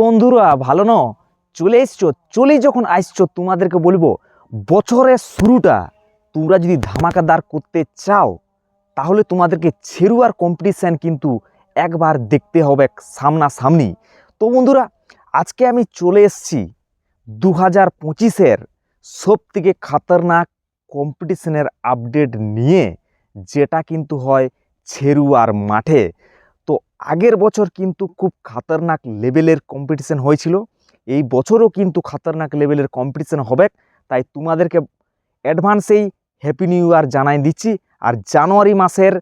বন্ধুরা, ভালো ন চলে এসছো চলে যখন আসছো, তোমাদেরকে বলব, বছরের শুরুটা তোমরা যদি ধামাকাদার করতে চাও, তাহলে তোমাদেরকে ছেরুয়ার কম্পিটিশান কিন্তু একবার দেখতে হবে সামনাসামনি। তো বন্ধুরা, আজকে আমি চলে এসছি দু হাজার পঁচিশের সব থেকে খাতারনাক কম্পিটিশনের আপডেট নিয়ে, যেটা কিন্তু হয় ছেরুয়ার মাঠে। আগের বছর কিন্তু খুব খাতারনাক লেভেলের কম্পিটিশন হয়েছিল। এই বছরও কিন্তু খাতারনাক লেভেলের কম্পিটিশন হবে। তাই তোমাদেরকে অ্যাডভান্সেই হ্যাপি নিউ ইয়ার জানাই দিচ্ছি। আর জানুয়ারি মাসের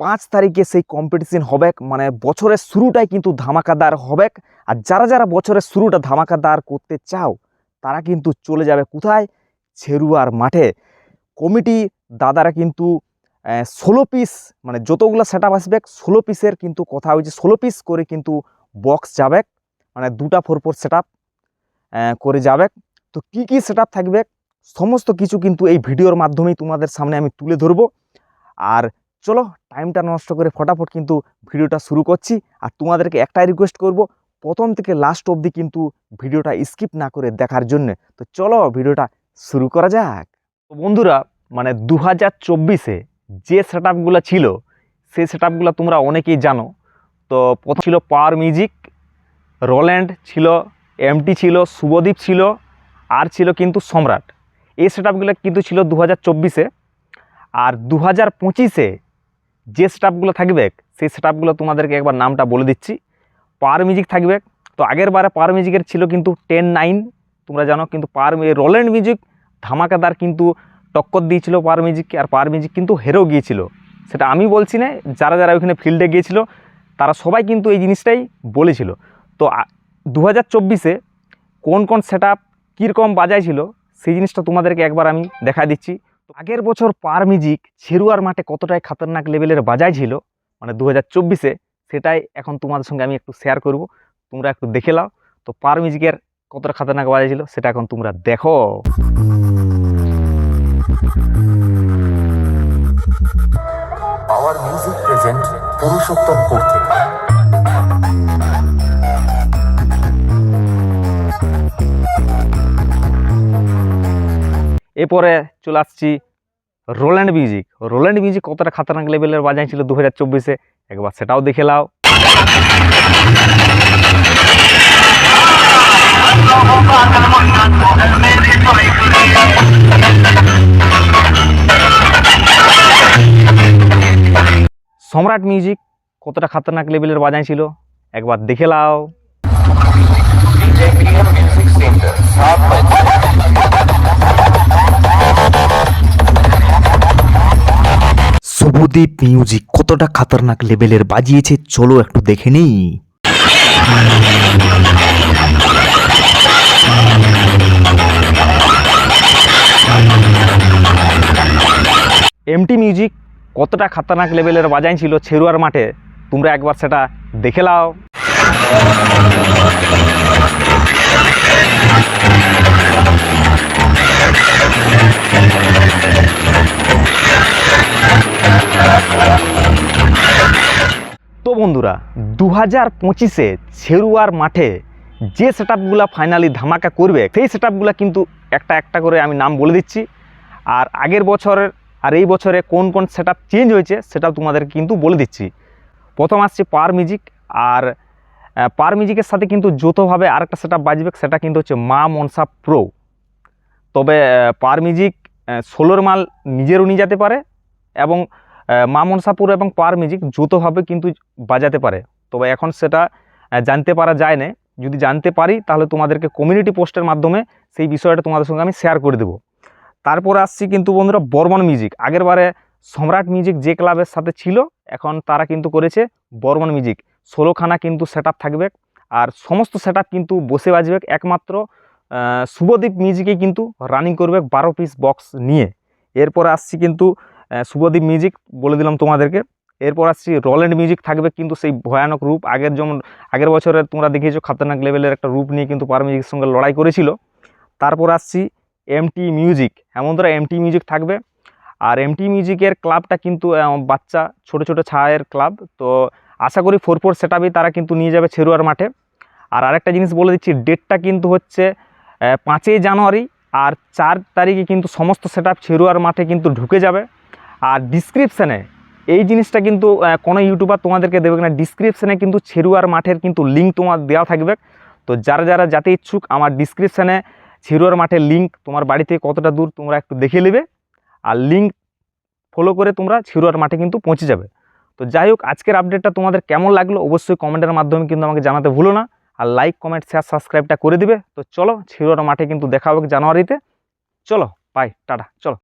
পাঁচ তারিখে সেই কম্পিটিশন হবে। মানে বছরের শুরুটাই কিন্তু ধামাকাদার হবে। আর যারা যারা বছরের শুরুটা ধামাকাদার করতে চাও, তারা কিন্তু চলে যাবে কোথায়? ছেরুয়ার মাঠে। কমিটি দাদারা কিন্তু ষোলো পিস মানে যতগুলো সেট আপ আসবে, ষোলো পিসের কিন্তু কথা হয়েছে ষোলো পিস করে কিন্তু বক্স যাবে মানে দুটা ফোর ফোর সেট করে যাবে। তো কি কি সেট থাকবে? সমস্ত কিছু কিন্তু এই ভিডিওর মাধ্যমেই তোমাদের সামনে আমি তুলে ধরবো। আর চলো টাইমটা নষ্ট করে ফটাফট কিন্তু ভিডিওটা শুরু করছি। আর তোমাদেরকে একটাই রিকোয়েস্ট করব, প্রথম থেকে লাস্ট অবধি কিন্তু ভিডিওটা স্কিপ না করে দেখার জন্য। তো চলো, ভিডিওটা শুরু করা যাক। বন্ধুরা মানে দু হাজার চব্বিশে যে সেট ছিল, সেই সেট তোমরা অনেকেই জানো। তো প্রথম ছিল পাওয়ার মিউজিক রোল্যান্ড ছিল এমটি ছিল শুভদীপ ছিল আর ছিল কিন্তু সম্রাট। এই সেট কিন্তু ছিল দু হাজার চব্বিশে। আর দু হাজার পঁচিশে যে সেট আপগুলো থাকবে, সেই সেট আপগুলো তোমাদেরকে একবার নামটা বলে দিচ্ছি। পাওয়ার মিউজিক থাকবে। তো আগের বারে পাওয়ার মিউজিকের ছিল কিন্তু টেন নাইন তোমরা জানো, কিন্তু পাওয়ার রোল্যান্ড মিউজিক ধামাকাদার কিন্তু টক্কর দিয়েছিল পার মিউজিককে আর পার মিউজিক কিন্তু হেরেও গিয়েছিল। সেটা আমি বলছি না, যারা যারা ওইখানে ফিল্ডে গিয়েছিল, তারা সবাই কিন্তু এই জিনিসটাই বলেছিল। তো দু হাজার চব্বিশে কোন কোন সেট আপ কীরকম বাজাইছিল, সেই জিনিসটা তোমাদেরকে একবার আমি দেখা দিচ্ছি। আগের বছর পার মিউজিক ছেরুয়ার মাঠে কতটাই খাতারনাক লেভেলের বাজাই ছিল মানে দু হাজার চব্বিশে, সেটাই এখন তোমাদের সঙ্গে আমি একটু শেয়ার করব। তোমরা একটু দেখে নাও, তো পার মিউজিকের কতটা খাতারনাক বাজাইছিল, সেটা এখন তোমরা দেখো। পাওয়ার মিউজিক প্রেজেন্ট পুরুষোত্তম এরপরে চলে আসছি রোল্যান্ড মিউজিক। রোল্যান্ড মিউজিক কতটা খাতারনাক লেভেলের বাজাই ছিল দু হাজার চব্বিশে? একবার সেটাও দেখে নাও। সম্রাট মিউজিক কতটা খাতারনাক লেভেলের বাজাই ছিল? একবার দেখে লাও। শুভদীপ মিউজিক কতটা খাতারনাক লেভেলের বাজিয়েছে চলো একটু দেখে নেই। এমটি মিউজিক কতটা খাতারনাক লেভেলের বাজাই ছিল ছেরুয়ার মাঠে? তোমরা একবার সেটা দেখে নাও তো বন্ধুরা দু হাজার পঁচিশে ছেরুয়ার মাঠে যে সেট ফাইনালি ধামাকা করবে, সেই সেট কিন্তু একটা একটা করে আমি নাম বলে দিচ্ছি। আর আগের বছরের আর এই বছরে কোন কোন সেট চেঞ্জ হয়েছে সেটাও তোমাদের কিন্তু বলে দিচ্ছি। প্রথম আসছে পার মিউজিক আর পার মিউজিকের সাথে কিন্তু যৌথভাবে আরেকটা সেট বাজবে, সেটা কিন্তু হচ্ছে মা মনসা প্রো তবে পার মিউজিক ষোলোর মাল নিজেরও নিয়ে যেতে পারে এবং মা মনসাপুর এবং পার মিউজিক যৌথভাবে কিন্তু বাজাতে পারে। তবে এখন সেটা জানতে পারা যায় না। যদি জানতে পারি, তাহলে তোমাদেরকে কমিউনিটি পোস্টের মাধ্যমে সেই বিষয়টা তোমাদের সঙ্গে আমি শেয়ার করে দেবো। তারপর আসছি কিন্তু বন্ধুরা বর্মন মিউজিক। আগের বারে সম্রাট মিউজিক যে ক্লাবের সাথে ছিল, এখন তারা কিন্তু করেছে বর্মন মিউজিক। ষোলোখানা কিন্তু সেট থাকবে আর সমস্ত সেট কিন্তু বসে বাজবে একমাত্র শুভদীপ মিউজিকে কিন্তু রানিং করবে বারো পিস বক্স নিয়ে। এরপর আসছি কিন্তু শুভদীপ মিউজিক বলে দিলাম তোমাদেরকে। এরপর আসছি রোল্যান্ড মিউজিক থাকবে কিন্তু সেই ভয়ানক রূপ। আগের যেমন, আগের বছরের তোমরা দেখিয়েছো খাতারনাক লেভেলের একটা রূপ নিয়ে কিন্তু পার মিউজিকের সঙ্গে লড়াই করেছিল। তারপর আসছি এমটি মিউজিক এমন ধরো এমটি মিউজিক থাকবে। আর এমটি মিউজিকের ক্লাবটা কিন্তু বাচ্চা, ছোট ছোট ছায়ের ক্লাব তো আশা করি ফোর ফোর সেট তারা কিন্তু নিয়ে যাবে ছেরুয়ার মাঠে। আর আরেকটা জিনিস বলে দিচ্ছি ডেটটা কিন্তু হচ্ছে পাঁচই জানুয়ারি। আর চার তারিখে কিন্তু সমস্ত সেট আপ ছেরুয়ার মাঠে কিন্তু ঢুকে যাবে। আর ডিসক্রিপশানে এই জিনিসটা কিন্তু কোনো ইউটিউবার তোমাদেরকে দেবে না ডিসক্রিপশানে কিন্তু ছেরুয়ার মাঠের কিন্তু লিঙ্ক তোমার দেওয়া থাকবে। তো যারা যারা যাতে ইচ্ছুক, আমার ডিসক্রিপশানে ছেরুয়ার মাঠের লিঙ্ক তোমার বাড়ি থেকে কতটা দূর তোমরা একটু দেখে নেবে। আর লিঙ্ক ফলো করে তোমরা ছিরুয়ার মাঠে কিন্তু পৌঁছে যাবে। তো যাই হোক, আজকের আপডেটটা তোমাদের কেমন লাগল অবশ্যই কমেন্টের মাধ্যমে কিন্তু আমাকে জানাতে ভুলো না। আর লাইক কমেন্ট শেয়ার সাবস্ক্রাইবটা করে দিবে। তো চলো ছিরুয়ার মাঠে কিন্তু দেখা হবে জানুয়ারিতে। চলো বাই টাটা, চলো।